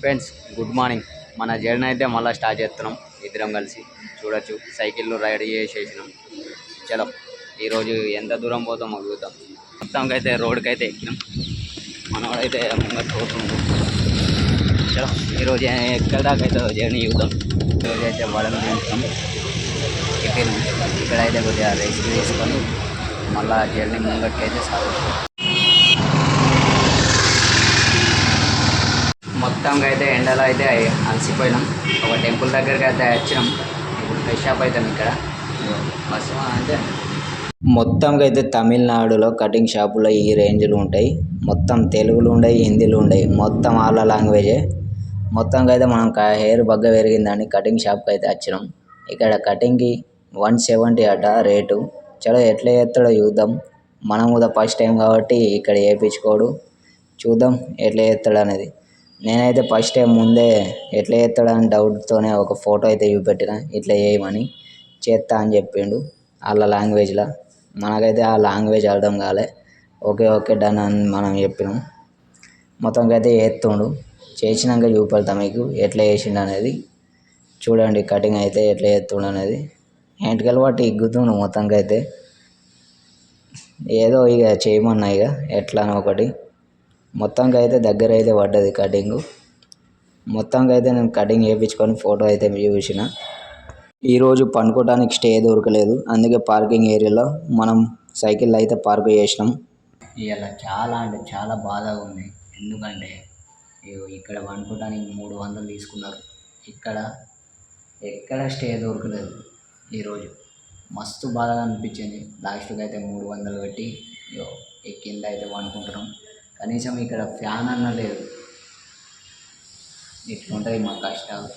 Friends good morning మన journey అయితే మళ్ళీ స్టార్ట్ చేస్తున్నాం. ఇద్దరం కలిసి చూడొచ్చు. సైకిల్లో రైడ్ చేసేసినాం. చలో ఈరోజు ఎంత దూరం పోతామో చూద్దాం. మొత్తంకి అయితే రోడ్కి అయితే ఎక్కినాం. మనవాడైతే ముంగట పోతుండు చలో ఈరోజు ఎక్కడ దాకా అయితే జర్నీ చూద్దాం. ఈరోజు అయితే వడలు తింటాం టిఫిన్ ఇక్కడైతే కొద్దిగా రెస్ట్ తీసుకొని మళ్ళీ జర్నీ ముంగట్కి అయితే సాగుతాం. మొత్తంగా అయితే ఎండలో అయితే అలసిపోయినాం. ఒక టెంపుల్ దగ్గరికి అయితే వచ్చినాం ఇప్పుడు ఫ్రెష్ అప్ అవుతాం ఇక్కడ. బస్ అంటే మొత్తంగా అయితే తమిళనాడులో కటింగ్ షాపులో ఈ రేంజ్లు ఉంటాయి. మొత్తం తెలుగులు ఉండయి హిందీలు ఉండయి. మొత్తం వాళ్ళ లాంగ్వేజే. మొత్తంగా అయితే మనం హెయిర్ బగ్గ పెరిగిందని కటింగ్ షాప్కి అయితే వచ్చినాం ఇక్కడ కటింగ్కి వన్ సెవెంటీ అట రేటు. చలో ఎట్లా చేస్తాడో చూద్దాం. మనం కూడా ఫస్ట్ టైం కాబట్టి ఇక్కడ వేయించుకోడు చూద్దాం ఎట్లా చేస్తాడు అనేది నేనైతే ఫస్ట్ టైం ముందే ఎట్లా చేస్తాడని డౌట్తోనే ఒక ఫోటో అయితే చూపెట్టిన ఇట్లా చేయమని చేస్తా అని చెప్పిండు వాళ్ళ లాంగ్వేజ్లో మనకైతే ఆ లాంగ్వేజ్ అర్థం కాలే. ఓకే ఓకే డన్ అని మనం చెప్పినాం. మొత్తంకైతే చేస్తుండు. చేసినాక చూపెడతా మీకు ఎట్లా చేసిండు అనేది. చూడండి కటింగ్ అయితే ఎట్లా చేస్తుండు అనేది. ఎంటికలు పట్టి ఇగ్గుతుండు మొత్తంకైతే. ఏదో ఇక చేయమన్నా ఇక ఎట్లానో ఒకటి. మొత్తంగా అయితే దగ్గర అయితే పడ్డది కటింగ్ మొత్తంగా అయితే నేను కటింగ్ చేయించుకొని ఫోటో అయితే చూసిన. ఈరోజు పండుకోవడానికి స్టే దొరకలేదు. అందుకే పార్కింగ్ ఏరియాలో మనం సైకిల్ అయితే పార్క్ చేసినాం. ఇలా చాలా అంటే చాలా బాధగా ఉంది. ఎందుకంటే ఇక్కడ పండుకోవడానికి మూడు వందలు తీసుకున్నారు. ఇక్కడ ఎక్కడ స్టే దొరకలేదు ఈరోజు మస్తు బాధగా అనిపించింది. లాస్ట్కి అయితే మూడు వందలు పెట్టి ఇగో కింద అయితే పండుకుంటున్నాం. కనీసం ఇక్కడ ఫ్యాన్ అన్న లేదు. ఇట్లుంటుంది మా కష్టాలు?